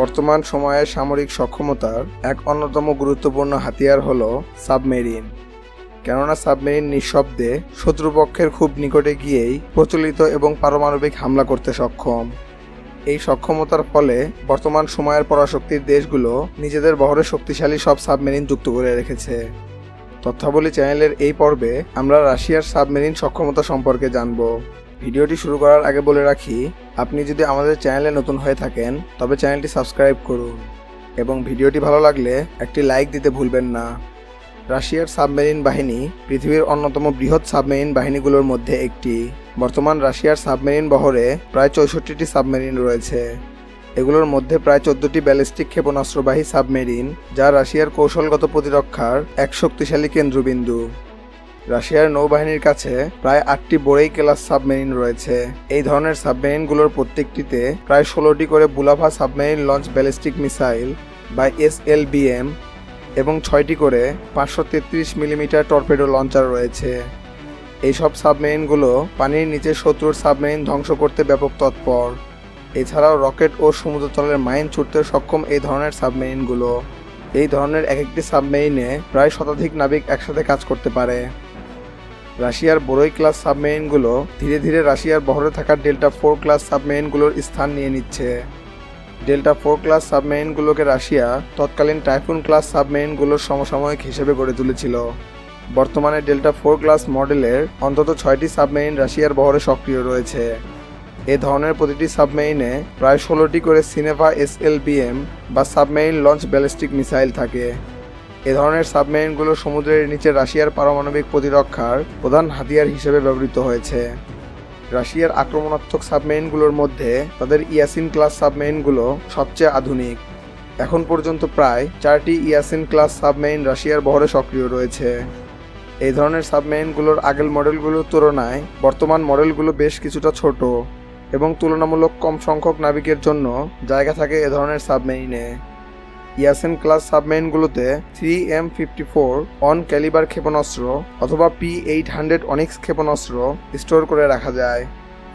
বর্তমান সময়ের সামরিক সক্ষমতার এক অন্যতম গুরুত্বপূর্ণ হাতিয়ার হল সাবমেরিন। কেননা সাবমেরিন নিঃশব্দে শত্রুপক্ষের খুব নিকটে গিয়েই প্রচলিত এবং পারমাণবিক হামলা করতে সক্ষম। এই সক্ষমতার ফলে বর্তমান সময়ের পরাশক্তির দেশগুলো নিজেদের বহরে শক্তিশালী সব সাবমেরিন যুক্ত করে রেখেছে। তথ্যাবলী চ্যানেলের এই পর্বে আমরা রাশিয়ার সাবমেরিন সক্ষমতা সম্পর্কে জানব। ভিডিওটি শুরু করার আগে বলে রাখি, আপনি যদি আমাদের চ্যানেলে নতুন হয়ে থাকেন, তবে চ্যানেলটি সাবস্ক্রাইব করুন এবং ভিডিওটি ভালো লাগলে একটি লাইক দিতে ভুলবেন না। রাশিয়ার সাবমেরিন বাহিনী পৃথিবীর অন্যতম বৃহৎ সাবমেরিন বাহিনীগুলোর মধ্যে একটি। বর্তমান রাশিয়ার সাবমেরিন বহরে প্রায় চৌষট্টিটি সাবমেরিন রয়েছে। এগুলোর মধ্যে প্রায় চোদ্দটি ব্যালিস্টিক ক্ষেপণাস্ত্রবাহী সাবমেরিন, যা রাশিয়ার কৌশলগত প্রতিরক্ষার এক শক্তিশালী কেন্দ্রবিন্দু। রাশিয়ার নৌবাহিনীর কাছে প্রায় আটটি বোরেই ক্লাস সাবমেরিন রয়েছে। এই ধরনের সাবমেরিনগুলোর প্রত্যেকটিতে প্রায় ষোলোটি করে Bulava submarine launch ballistic missile বা এসএলবিএম এবং ছয়টি করে পাঁচশো তেত্রিশ মিলিমিটার টর্পেডো লঞ্চার রয়েছে। এইসব সাবমেরিনগুলো পানির নিচে শত্রুর সাবমেরিন ধ্বংস করতে ব্যাপক তৎপর। এছাড়াও রকেট ও সমুদ্রতলের মাইন ছুটতে সক্ষম এই ধরনের সাবমেরিনগুলো। এই ধরনের এক একটি সাবমেরিনে প্রায় শতাধিক নাবিক একসাথে কাজ করতে পারে। রাশিয়ার বড়ই ক্লাস সাবমেরিনগুলো ধীরে ধীরে রাশিয়ার বহরে থাকা ডেল্টা ফোর ক্লাস সাবমেরিনগুলোর স্থান নিয়ে নিচ্ছে। ডেল্টা ফোর ক্লাস সাবমেরিনগুলোকে রাশিয়া তৎকালীন টাইফুন ক্লাস সাবমেরিনগুলোর সমসাময়িক হিসেবে গড়ে তুলেছিল। বর্তমানে ডেল্টা ফোর ক্লাস মডেলের অন্তত ছয়টি সাবমেরিন রাশিয়ার বহরে সক্রিয় রয়েছে। এ ধরনের প্রতিটি সাবমেরিনে প্রায় ষোলোটি করে সিনেভা, এসএলবিএম বা সাবমেরিন লঞ্চ ব্যালিস্টিক মিসাইল থাকে। এ ধরনের সাবমেরিনগুলো সমুদ্রের নিচে রাশিয়ার পারমাণবিক প্রতিরক্ষার প্রধান হাতিয়ার হিসেবে ব্যবহৃত হয়েছে। রাশিয়ার আক্রমণাত্মক সাবমেরিনগুলোর মধ্যে তাদের ইয়াসিন ক্লাস সাবমেরিনগুলো সবচেয়ে আধুনিক। এখন পর্যন্ত প্রায় চারটি ইয়াসিন ক্লাস সাবমেরিন রাশিয়ার বহরে সক্রিয় রয়েছে। এই ধরনের সাবমেরিনগুলোর আগের মডেলগুলোর তুলনায় বর্তমান মডেলগুলো বেশ কিছুটা ছোট। এবং তুলনামূলক কম সংখ্যক নাবিকের জন্য জায়গা থাকে এ ধরনের সাবমেরিনে। Yasen class সাবমেরিনগুলোতে three M fifty four on Kalibr ক্ষেপণাস্ত্র অথবা পি এইট হান্ড্রেড অনিক্স ক্ষেপণাস্ত্র স্টোর করে রাখা যায়।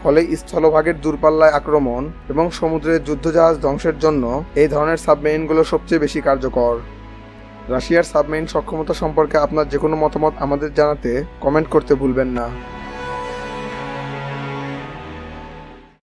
ফলে স্থলভাগের দূরপাল্লায় আক্রমণ এবং সমুদ্রের যুদ্ধজাহাজ ধ্বংসের জন্য এই ধরনের সাবমেরিনগুলো সবচেয়ে বেশি কার্যকর। রাশিয়ার সাবমেরিন সক্ষমতা সম্পর্কে আপনার যে কোনো মতামত আমাদের জানাতে কমেন্ট করতে ভুলবেন না।